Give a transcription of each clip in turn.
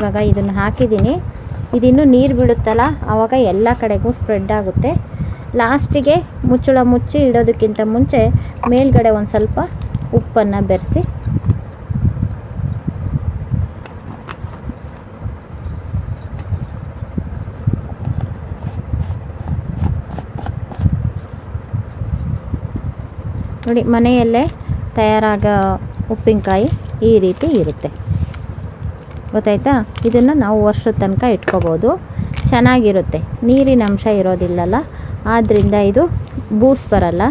ಇವಾಗ ಇದನ್ನು ಹಾಕಿದ್ದೀನಿ. ಇದಿನ್ನೂ ನೀರು ಬಿಡುತ್ತಲ್ಲ ಆವಾಗ ಎಲ್ಲ ಕಡೆಗೂ ಸ್ಪ್ರೆಡ್ ಆಗುತ್ತೆ. ಲಾಸ್ಟಿಗೆ ಮುಚ್ಚಳ ಮುಚ್ಚಿ ಇಡೋದಕ್ಕಿಂತ ಮುಂಚೆ ಮೇಲ್ಗಡೆ ಒಂದು ಸ್ವಲ್ಪ ಉಪ್ಪನ್ನು ಬೆರೆಸಿ. ನೋಡಿ, ಮನೆಯಲ್ಲೇ ತಯಾರಾಗೋ ಉಪ್ಪಿನಕಾಯಿ ಈ ರೀತಿ ಇರುತ್ತೆ. ಗೊತ್ತಾಯ್ತಾ? ಇದನ್ನು ನಾವು ವರ್ಷದ ತನಕ ಇಟ್ಕೋಬೋದು. ಚೆನ್ನಾಗಿರುತ್ತೆ. ನೀರಿನ ಅಂಶ ಇರೋದಿಲ್ಲಲ್ಲ? ಆದ್ದರಿಂದ ಇದು ಬೂಸ್ ಬರಲ್ಲ.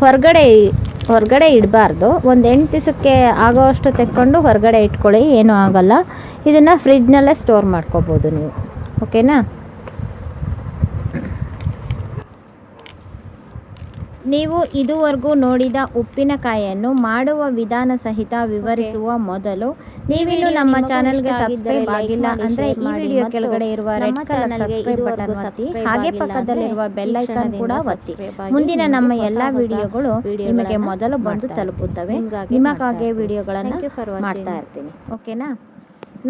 ಹೊರಗಡೆ ಹೊರಗಡೆ ಇಡಬಾರ್ದು. ಒಂದು ಎಂಟು ದಿವಸಕ್ಕೆ ಆಗೋ ಅಷ್ಟು ತೆಕ್ಕೊಂಡು ಹೊರಗಡೆ ಇಟ್ಕೊಳ್ಳಿ, ಏನೂ ಆಗೋಲ್ಲ. ಇದನ್ನು ಫ್ರಿಜ್ನಲ್ಲೇ ಸ್ಟೋರ್ ಮಾಡ್ಕೋಬೋದು ನೀವು. ಓಕೆನಾ ನೀವು ಇದುವರೆಗೂ ನೋಡಿದ ಉಪ್ಪಿನಕಾಯಿಯನ್ನು ಮಾಡುವ ವಿಧಾನ ಸಹಿತ ವಿವರಿಸುವ ಮೊದಲು ನೀವಿನ್ನು ನಮ್ಮ ಚಾನೆಲ್ಗೆ ಸಬ್ಸ್ಕ್ರೈಬ್ ಆಗಿಲ್ಲ ಅಂದ್ರೆ ಈ ವಿಡಿಯೋ ಕೆಳಗಡೆ ಇರುವ ರೆಡ್ ಕಲರ್ ಸಬ್ಸ್ಕ್ರೈಬ್ ಬಟನ್ ಒತ್ತಿ ಹಾಗೆ ಪಕ್ಕದಲ್ಲಿರುವ ಬೆಲ್ ಐಕಾನ್ ಕೂಡ ಒತ್ತಿ. ಮುಂದಿನ ನಮ್ಮ ಎಲ್ಲಾ ವಿಡಿಯೋಗಳು ನಿಮಗೆ ಮೊದಲು ಬಂದು ತಲುಪುತ್ತವೆ. ನಿಮಗಾಗೆ ವಿಡಿಯೋಗಳನ್ನು ಮಾಡ್ತಾ ಇರ್ತೀನಿ. ಓಕೆನಾ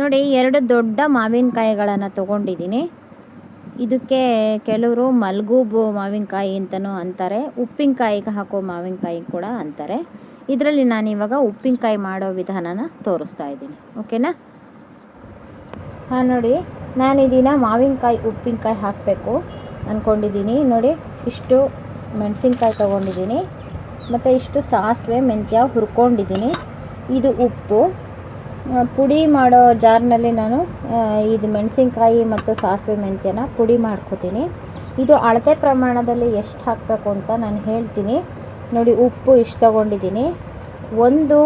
ನೋಡಿ ಎರಡು ದೊಡ್ಡ ಮಾವಿನಕಾಯಿಗಳನ್ನು ತಗೊಂಡಿದ್ದೀನಿ. ಇದಕ್ಕೆ ಕೆಲವರು ಮಲ್ಗೂಬು ಮಾವಿನಕಾಯಿ ಅಂತಲೂ ಅಂತಾರೆ, ಉಪ್ಪಿನಕಾಯಿಗೆ ಹಾಕೋ ಮಾವಿನಕಾಯಿ ಕೂಡ ಅಂತಾರೆ. ಇದರಲ್ಲಿ ನಾನು ಇವಾಗ ಉಪ್ಪಿನಕಾಯಿ ಮಾಡೋ ವಿಧಾನನ ತೋರಿಸ್ತಾ ಇದ್ದೀನಿ. ಓಕೆನಾ? ಹಾಂ, ನೋಡಿ, ನಾನು ಇದನ್ನ ಮಾವಿನಕಾಯಿ, ಉಪ್ಪಿನಕಾಯಿ ಹಾಕಬೇಕು ಅಂದ್ಕೊಂಡಿದ್ದೀನಿ ನೋಡಿ, ಇಷ್ಟು ಮೆಣಸಿನ್ಕಾಯಿ ತೊಗೊಂಡಿದ್ದೀನಿ. ಮತ್ತು ಇಷ್ಟು ಸಾಸಿವೆ, ಮೆಂತ್ಯ ಹುರ್ಕೊಂಡಿದ್ದೀನಿ. ಇದು ಉಪ್ಪು. ಪುಡಿ ಮಾಡೋ ಜಾರ್ನಲ್ಲಿ ನಾನು ಇದು ಮೆಣಸಿನ್ಕಾಯಿ ಮತ್ತು ಸಾಸಿವೆ ಮೆಂತ್ಯನ ಪುಡಿ ಮಾಡ್ಕೋತೀನಿ. ಇದು ಅಳತೆ ಪ್ರಮಾಣದಲ್ಲಿ ಎಷ್ಟು ಹಾಕಬೇಕು ಅಂತ ನಾನು ಹೇಳ್ತೀನಿ. ನೋಡಿ, ಉಪ್ಪು ಇಷ್ಟು ತಗೊಂಡಿದ್ದೀನಿ. ಒಂದು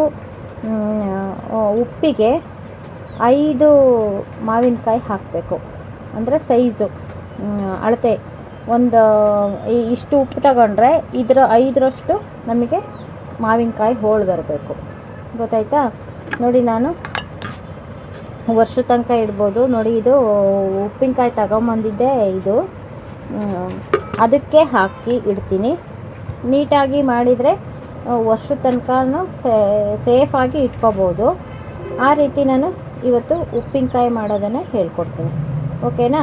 ಉಪ್ಪಿಗೆ ಐದು ಮಾವಿನಕಾಯಿ ಹಾಕಬೇಕು. ಅಂದರೆ ಸೈಜು ಅಳತೆ. ಒಂದು ಇಷ್ಟು ಉಪ್ಪು ತಗೊಂಡ್ರೆ ಇದರ ಐದರಷ್ಟು ನಮಗೆ ಮಾವಿನಕಾಯಿ ಹೋಳು ಬರಬೇಕು. ಗೊತ್ತಾಯ್ತಾ? ನೋಡಿ ನಾನು. ವರ್ಷ ತನಕ ಇಡ್ಬೋದು. ನೋಡಿ ಇದು ಉಪ್ಪಿನಕಾಯಿ ತಗೊಂಬಂದಿದ್ದೆ ಇದು. ಅದಕ್ಕೆ ಹಾಕಿ ಇಡ್ತೀನಿ. ನೀಟಾಗಿ ಮಾಡಿದರೆ ವರ್ಷ ತನಕನೂ ಸೇಫಾಗಿ ಇಟ್ಕೋಬೋದು. ಆ ರೀತಿ ನಾನು ಇವತ್ತು ಉಪ್ಪಿನಕಾಯಿ ಮಾಡೋದನ್ನು ಹೇಳ್ಕೊಡ್ತೀನಿ. ಓಕೆನಾ?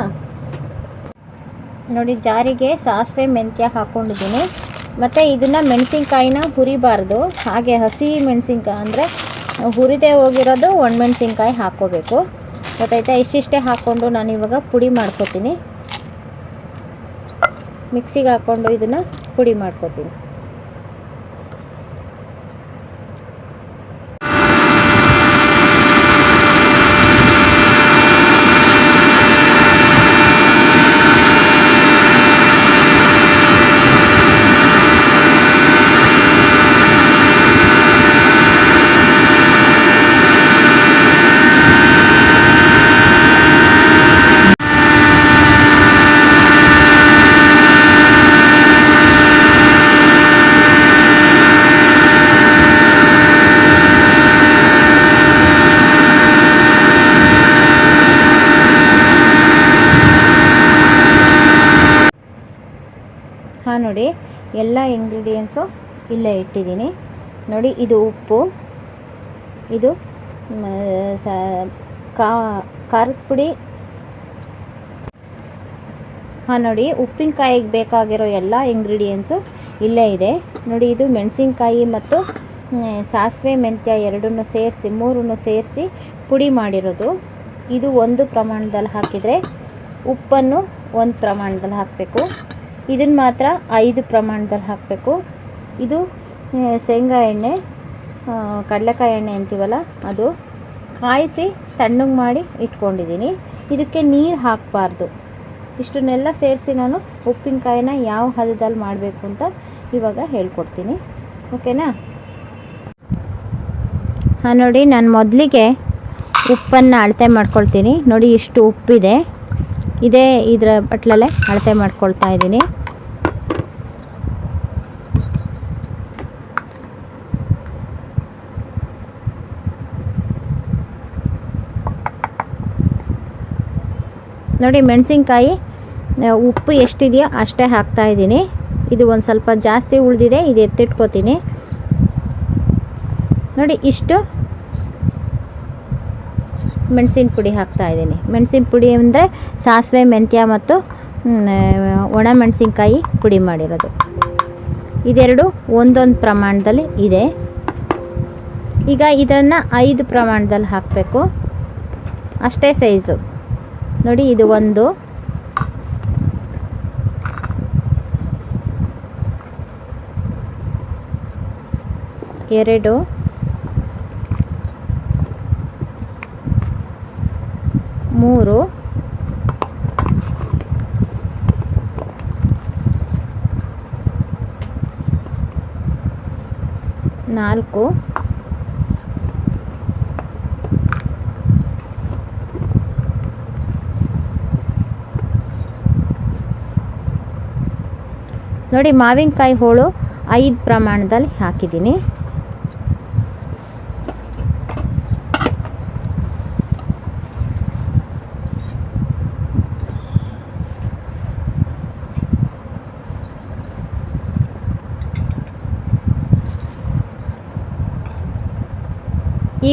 ನೋಡಿ, ಜಾರಿಗೆ ಸಾಸಿವೆ ಮೆಂತ್ಯ ಹಾಕ್ಕೊಂಡಿದ್ದೀನಿ ಮತ್ತು ಇದನ್ನು ಮೆಣಸಿನ್ಕಾಯಿನ ಹುರಿಬಾರ್ದು. ಹಾಗೆ ಹಸಿ ಮೆಣಸಿನ್ಕಾಯಿ ಅಂದರೆ ಹುರಿದೇ ಹೋಗಿರೋದು ಒಣಮೆಣ್ಸಿನ್ಕಾಯಿ ಹಾಕ್ಕೋಬೇಕು. ಗೊತ್ತಾಯ್ತಾ ಇಷ್ಟಿಷ್ಟೇ ಹಾಕ್ಕೊಂಡು ನಾನು ಇವಾಗ ಪುಡಿ ಮಾಡ್ಕೊತೀನಿ. ಮಿಕ್ಸಿಗೆ ಹಾಕ್ಕೊಂಡು ಇದನ್ನು ಪುಡಿ ಮಾಡ್ಕೊತೀನಿ. ನೋಡಿ, ಎಲ್ಲ ಇಂಗ್ರೀಡಿಯೆಂಟ್ಸು ಇಲ್ಲೇ ಇಟ್ಟಿದ್ದೀನಿ. ನೋಡಿ, ಇದು ಉಪ್ಪು, ಇದು ಖಾರದ ಪುಡಿ. ಹಾಂ, ನೋಡಿ, ಉಪ್ಪಿನಕಾಯಿಗೆ ಬೇಕಾಗಿರೋ ಎಲ್ಲ ಇಂಗ್ರೀಡಿಯೆಂಟ್ಸು ಇಲ್ಲೇ ಇದೆ. ನೋಡಿ, ಇದು ಮೆಣಸಿನ್ಕಾಯಿ ಮತ್ತು ಸಾಸಿವೆ, ಮೆಂತ್ಯ ಎರಡನ್ನೂ ಸೇರಿಸಿ, ಮೂರನ್ನು ಸೇರಿಸಿ ಪುಡಿ ಮಾಡಿರೋದು. ಇದು ಒಂದು ಪ್ರಮಾಣದಲ್ಲಿ ಹಾಕಿದರೆ ಉಪ್ಪನ್ನು ಒಂದು ಪ್ರಮಾಣದಲ್ಲಿ ಹಾಕಬೇಕು. ಇದನ್ನು ಮಾತ್ರ ಐದು ಪ್ರಮಾಣದಲ್ಲಿ ಹಾಕಬೇಕು. ಇದು ಶೇಂಗಾ ಎಣ್ಣೆ ಕಡಲೆಕಾಯಿ ಎಣ್ಣೆ ಅಂತೀವಲ್ಲ, ಅದು ಕಾಯಿಸಿ ತಣ್ಣಗೆ ಮಾಡಿ ಇಟ್ಕೊಂಡಿದ್ದೀನಿ. ಇದಕ್ಕೆ ನೀರು ಹಾಕಬಾರ್ದು. ಇಷ್ಟನ್ನೆಲ್ಲ ಸೇರಿಸಿ ನಾನು ಉಪ್ಪಿನಕಾಯಿನ ಯಾವ ಹದದಲ್ಲಿ ಮಾಡಬೇಕು ಅಂತ ಇವಾಗ ಹೇಳ್ಕೊಡ್ತೀನಿ. ಓಕೆನಾ? ಹಾಂ, ನೋಡಿ, ನಾನು ಮೊದಲಿಗೆ ಉಪ್ಪನ್ನು ಅಳತೆ ಮಾಡ್ಕೊಳ್ತೀನಿ. ನೋಡಿ, ಇಷ್ಟು ಉಪ್ಪಿದೆ. ಇದೇ, ಇದರ ಬಟ್ಲಲ್ಲೇ ಅಳತೆ ಮಾಡ್ಕೊಳ್ತಾ ಇದ್ದೀನಿ. ನೋಡಿ, ಮೆಣಸಿನ್ಕಾಯಿ ಉಪ್ಪು ಎಷ್ಟಿದೆಯೋ ಅಷ್ಟೇ ಹಾಕ್ತಾ ಇದ್ದೀನಿ. ಇದು ಒಂದು ಸ್ವಲ್ಪ ಜಾಸ್ತಿ ಉಳಿದಿದೆ, ಇದು ಎತ್ತಿಟ್ಕೋತೀನಿ. ನೋಡಿ, ಇಷ್ಟು ಮೆಣಸಿನ ಪುಡಿ ಹಾಕ್ತಾ ಇದ್ದೀನಿ. ಮೆಣಸಿನ ಪುಡಿ ಅಂದರೆ ಸಾಸಿವೆ, ಮೆಂತ್ಯ ಮತ್ತು ಒಣ ಮೆಣಸಿನ್ಕಾಯಿ ಪುಡಿ ಮಾಡಿರೋದು. ಇದೆರಡು ಒಂದೊಂದು ಪ್ರಮಾಣದಲ್ಲಿ ಇದೆ. ಈಗ ಇದನ್ನು ಐದು ಪ್ರಮಾಣದಲ್ಲಿ ಹಾಕಬೇಕು. ಅಷ್ಟೇ ಸೈಜು ನೋಡಿ, ಇದು ಒಂದು. ಎರಡು. ಮೂರು. ನಾಲ್ಕು. ನೋಡಿ ಮಾವಿನಕಾಯಿ ಹೋಳು ಐದು ಪ್ರಮಾಣದಲ್ಲಿ ಹಾಕಿದ್ದೀನಿ.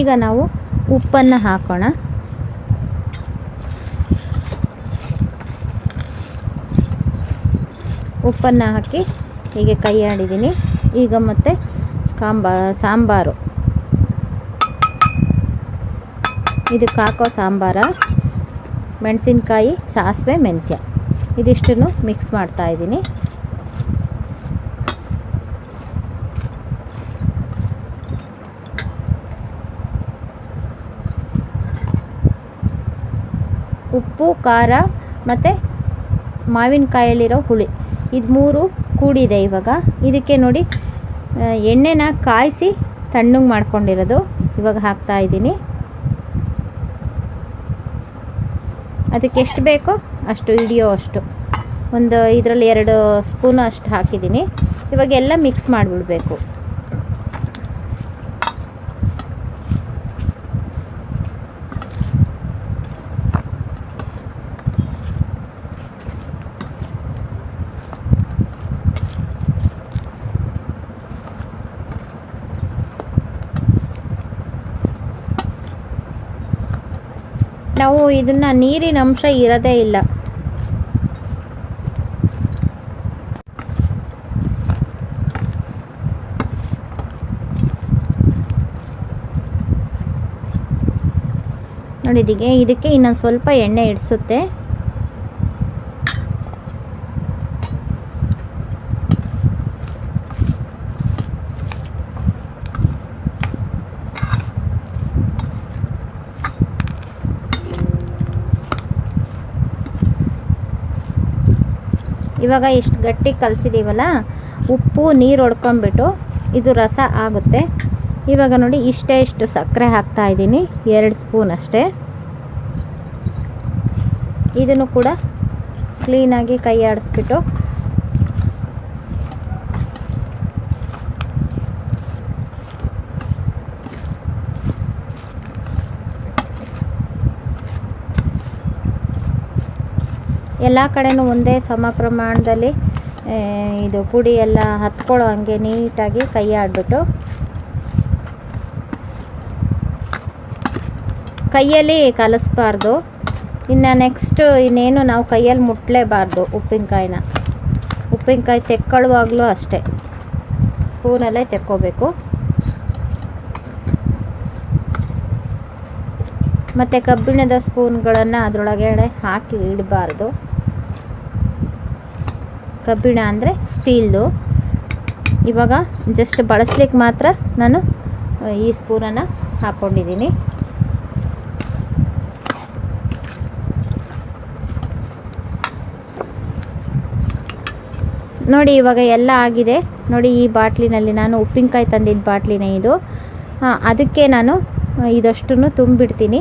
ಈಗ ನಾವು ಉಪ್ಪನ್ನು ಹಾಕೋಣ. ಉಪ್ಪನ್ನು ಹಾಕಿ ಹೀಗೆ ಕೈ ಆಡಿದ್ದೀನಿ. ಈಗ ಮತ್ತೆ ಕಾಂಬಾ, ಸಾಂಬಾರು. ಇದಕ್ಕೆ ಹಾಕೋ ಸಾಂಬಾರ, ಮೆಣಸಿನ್ಕಾಯಿ, ಸಾಸಿವೆ, ಮೆಂತ್ಯ. ಇದಿಷ್ಟನ್ನು ಮಿಕ್ಸ್ ಮಾಡ್ತಾ ಉಪ್ಪು, ಖಾರ ಮತ್ತು ಮಾವಿನಕಾಯಲ್ಲಿರೋ ಹುಳಿ. ಇದು ಮೂರು ಕೂಡಿದೆ ಇವಾಗ. ಇದಕ್ಕೆ ನೋಡಿ ಎಣ್ಣೆನ ಕಾಯಿಸಿ ತಣ್ಣಗೆ ಮಾಡ್ಕೊಂಡಿರೋದು ಇವಾಗ ಹಾಕ್ತಾ ಇದ್ದೀನಿ. ಅದಕ್ಕೆ ಎಷ್ಟು ಬೇಕೋ ಅಷ್ಟು ಹಿಡಿಯೋ ಅಷ್ಟು. ಒಂದು ಇದರಲ್ಲಿ ಎರಡು ಸ್ಪೂನು ಅಷ್ಟು ಹಾಕಿದ್ದೀನಿ. ಇವಾಗೆಲ್ಲ ಮಿಕ್ಸ್ ಮಾಡಿಬಿಡ್ಬೇಕು. ನಾವು ಇದನ್ನು ನೀರಿನ ಅಂಶ ಇರೋದೇ ಇಲ್ಲ. ನೋಡಿ ಇದಕ್ಕೆ ಇದಕ್ಕೆ ಇನ್ನೊಂದು ಸ್ವಲ್ಪ ಎಣ್ಣೆ ಇಡಿಸುತ್ತೆ. ಇವಾಗ ಇಷ್ಟು ಗಟ್ಟಿ ಕಲಸಿದ್ದೀವಲ್ಲ ಉಪ್ಪು, ನೀರು ಹೊಡ್ಕೊಂಬಿಟ್ಟು ಇದು ರಸ ಆಗುತ್ತೆ. ಇವಾಗ ನೋಡಿ ಇಷ್ಟೇ ಇಷ್ಟು ಸಕ್ಕರೆ ಹಾಕ್ತಾ ಇದ್ದೀನಿ, ಎರಡು ಸ್ಪೂನ್ ಅಷ್ಟೇ. ಇದನ್ನು ಕೂಡ ಕ್ಲೀನಾಗಿ ಕೈ ಆಡಿಸ್ಬಿಟ್ಟು ಎಲ್ಲ ಕಡೆಯೂ ಒಂದೇ ಸಮ ಪ್ರಮಾಣದಲ್ಲಿ ಇದು ಪುಡಿ ಎಲ್ಲ ಹತ್ಕೊಳ್ಳೋ ಹಂಗೆ ನೀಟಾಗಿ ಕೈ ಆಡ್ಬಿಟ್ಟು. ಕೈಯಲ್ಲಿ ಕಲಿಸ್ಬಾರ್ದು. ಇನ್ನು ನೆಕ್ಸ್ಟು ಇನ್ನೇನು ನಾವು ಕೈಯಲ್ಲಿ ಮುಟ್ಲೇಬಾರ್ದು ಉಪ್ಪಿನಕಾಯಿನ. ಉಪ್ಪಿನಕಾಯಿ ತೆಕ್ಕೊಳ್ಳುವಾಗಲೂ ಅಷ್ಟೇ. ಸ್ಪೂನಲ್ಲೇ ತೆಕ್ಕೋಬೇಕು. ಮತ್ತು ಕಬ್ಬಿಣದ ಸ್ಪೂನ್ಗಳನ್ನು ಅದರೊಳಗಡೆ ಹಾಕಿ ಇಡಬಾರ್ದು. ಕಬ್ಬಿಣ ಅಂದರೆ ಸ್ಟೀಲ್ದು. ಇವಾಗ ಜಸ್ಟ್ ಬಳಸ್ಲಿಕ್ಕೆ ಮಾತ್ರ ನಾನು ಈ ಸ್ಪೂನನ್ನು ಹಾಕ್ಕೊಂಡಿದ್ದೀನಿ ನೋಡಿ ಇವಾಗ ಎಲ್ಲ ಆಗಿದೆ. ನೋಡಿ ಈ ಬಾಟ್ಲಿನಲ್ಲಿ ನಾನು ಉಪ್ಪಿನಕಾಯಿ ತಂದಿದ್ದ ಬಾಟ್ಲಿನೇ ಇದು. ಅದಕ್ಕೆ ನಾನು ಇದಷ್ಟು ತುಂಬಿಡ್ತೀನಿ.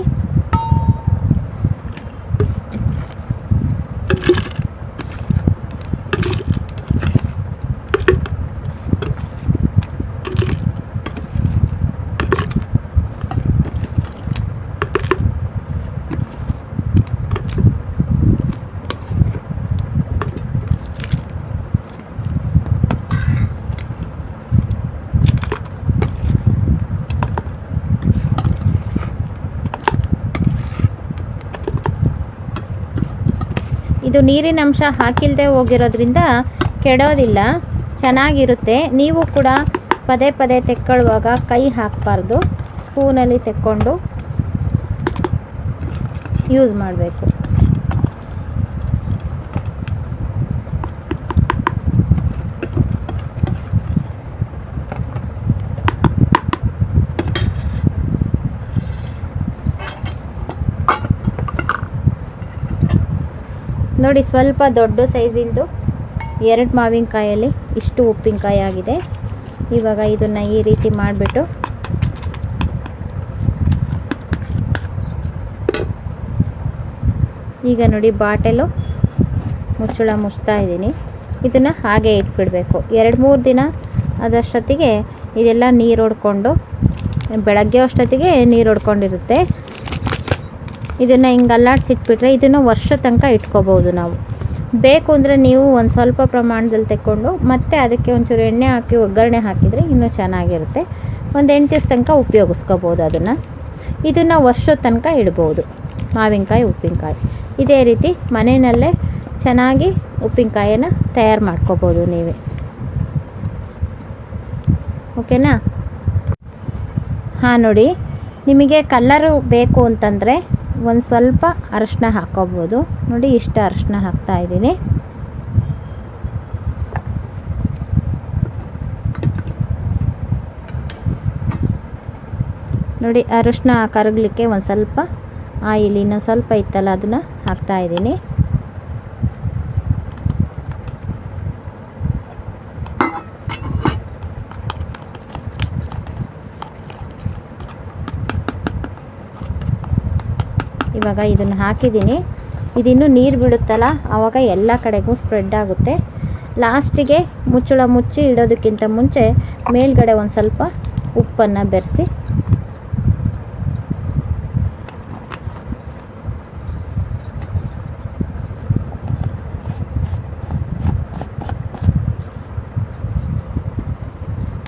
ಇದು ನೀರಿನ ಅಂಶ ಹಾಕಿಲ್ಲದೆ ಹೋಗಿರೋದ್ರಿಂದ ಕೆಡೋದಿಲ್ಲ, ಚೆನ್ನಾಗಿರುತ್ತೆ. ನೀವು ಕೂಡ ಪದೇ ಪದೇ ತೆಕ್ಕೊಳ್ಳುವಾಗ ಕೈ ಹಾಕಬಾರ್ದು. ಸ್ಪೂನಲ್ಲಿ ತೆಕ್ಕೊಂಡು ಯೂಸ್ ಮಾಡಬೇಕು. ನೋಡಿ, ಸ್ವಲ್ಪ ದೊಡ್ಡ ಸೈಜಿಂದು ಎರಡು ಮಾವಿನಕಾಯಲ್ಲಿ ಇಷ್ಟು ಉಪ್ಪಿನಕಾಯಿ ಆಗಿದೆ. ಇವಾಗ ಇದನ್ನು ಈ ರೀತಿ ಮಾಡಿಬಿಟ್ಟು ಈಗ ನೋಡಿ ಬಾಟಲು ಮುಚ್ಚಳ ಮುಚ್ತಾ ಇದ್ದೀನಿ. ಇದನ್ನು ಹಾಗೆ ಇಟ್ಬಿಡಬೇಕು. ಎರಡು ಮೂರು ದಿನ ಅದಷ್ಟೊತ್ತಿಗೆ ಇದೆಲ್ಲ ನೀರು ಹೊಡ್ಕೊಂಡು ಬೆಳಗ್ಗೆ ಅಷ್ಟೊತ್ತಿಗೆ ನೀರು ಹೊಡ್ಕೊಂಡಿರುತ್ತೆ ಇದನ್ನು ಹಿಂಗೆ ಅಲ್ಲಾಡ್ಸಿಟ್ಬಿಟ್ರೆ ಇದನ್ನು ವರ್ಷ ತನಕ ಇಟ್ಕೋಬೋದು ನಾವು. ಬೇಕು ಅಂದರೆ ನೀವು ಒಂದು ಸ್ವಲ್ಪ ಪ್ರಮಾಣದಲ್ಲಿ ತೆಕ್ಕೊಂಡು ಮತ್ತೆ ಅದಕ್ಕೆ ಒಂಚೂರು ಎಣ್ಣೆ ಹಾಕಿ, ಒಗ್ಗರಣೆ ಹಾಕಿದರೆ ಇನ್ನೂ ಚೆನ್ನಾಗಿರುತ್ತೆ. ಒಂದು ಎಂಟು ದಿವಸ ತನಕ ಉಪಯೋಗಿಸ್ಕೋಬೋದು ಅದನ್ನು. ಇದನ್ನು ವರ್ಷದ ತನಕ ಇಡ್ಬೋದು. ಮಾವಿನಕಾಯಿ, ಉಪ್ಪಿನಕಾಯಿ. ಇದೇ ರೀತಿ ಮನೆಯಲ್ಲೇ ಚೆನ್ನಾಗಿ ಉಪ್ಪಿನಕಾಯಿನ ತಯಾರು ಮಾಡ್ಕೋಬೋದು ನೀವೇ. ಓಕೆನಾ? ಹಾಂ ನೋಡಿ, ನಿಮಗೆ ಕಲ್ಲರು ಬೇಕು ಅಂತಂದರೆ ಒಂದು ಸ್ವಲ್ಪ ಅರಶಿನ ಹಾಕೋಬೋದು ನೋಡಿ, ಇಷ್ಟು ಅರಶಿನ ಹಾಕ್ತಾ ಇದ್ದೀನಿ. ನೋಡಿ, ಅರಶಿನ ಕರಗಲಿಕ್ಕೆ ಒಂದು ಸ್ವಲ್ಪ ಆಯಿಲಿನ ಸ್ವಲ್ಪ ಇತ್ತಲ್ಲ ಅದನ್ನು ಹಾಕ್ತಾ ಇದ್ದೀನಿ ಇವಾಗ ಇದನ್ನು ಹಾಕಿದ್ದೀನಿ. ಇದಿನ್ನೂ ನೀರು ಬಿಡುತ್ತಲ್ಲ ಆವಾಗ ಎಲ್ಲ ಕಡೆಗೂ ಸ್ಪ್ರೆಡ್ ಆಗುತ್ತೆ. ಲಾಸ್ಟಿಗೆ ಮುಚ್ಚಳ ಮುಚ್ಚಿ ಇಡೋದಕ್ಕಿಂತ ಮುಂಚೆ ಮೇಲ್ಗಡೆ ಒಂದು ಸ್ವಲ್ಪ ಉಪ್ಪನ್ನು ಬೆರೆಸಿ.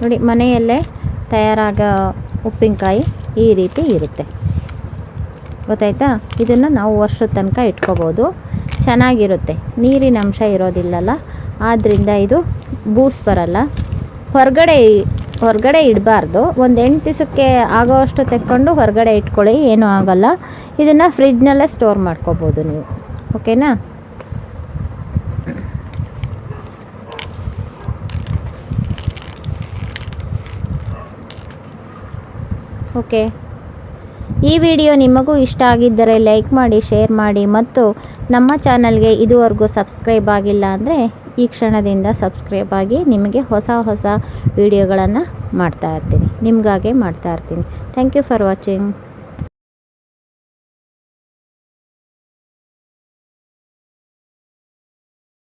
ನೋಡಿ, ಮನೆಯಲ್ಲೇ ತಯಾರಾಗ ಉಪ್ಪಿನಕಾಯಿ ಈ ರೀತಿ ಇರುತ್ತೆ. ಗೊತ್ತಾಯ್ತಾ? ಇದನ್ನು ನಾವು ವರ್ಷದ ತನಕ ಇಟ್ಕೋಬೋದು. ಚೆನ್ನಾಗಿರುತ್ತೆ. ನೀರಿನ ಅಂಶ ಇರೋದಿಲ್ಲಲ್ಲ. ಆದ್ದರಿಂದ ಇದು ಬೂಸ್ ಬರಲ್ಲ. ಹೊರಗಡೆ ಹೊರಗಡೆ ಇಡಬಾರ್ದು. ಒಂದು ಎಂಟು ದಿವಸಕ್ಕೆ ಆಗೋವಷ್ಟು ತೆಕ್ಕೊಂಡು ಹೊರಗಡೆ ಇಟ್ಕೊಳ್ಳಿ. ಏನೂ ಆಗೋಲ್ಲ. ಇದನ್ನು ಫ್ರಿಜ್ನಲ್ಲೇ ಸ್ಟೋರ್ ಮಾಡ್ಕೋಬೋದು ನೀವು. ಓಕೆನಾ? ಓಕೆ. ಈ ವಿಡಿಯೋ ನಿಮಗೂ ಇಷ್ಟ ಆಗಿದ್ದರೆ ಲೈಕ್ ಮಾಡಿ, ಶೇರ್ ಮಾಡಿ ಮತ್ತು ನಮ್ಮ ಚಾನಲ್ಗೆ ಇದುವರೆಗೂ ಸಬ್ಸ್ಕ್ರೈಬ್ ಆಗಿಲ್ಲ ಅಂದರೆ ಈ ಕ್ಷಣದಿಂದ ಸಬ್ಸ್ಕ್ರೈಬ್ ಆಗಿ ನಿಮಗೆ ಹೊಸ ಹೊಸ ವಿಡಿಯೋಗಳನ್ನು ಮಾಡ್ತಾ ಇರ್ತೀನಿ. ನಿಮಗಾಗೆ ಮಾಡ್ತಾ ಇರ್ತೀನಿ. Thank you for watching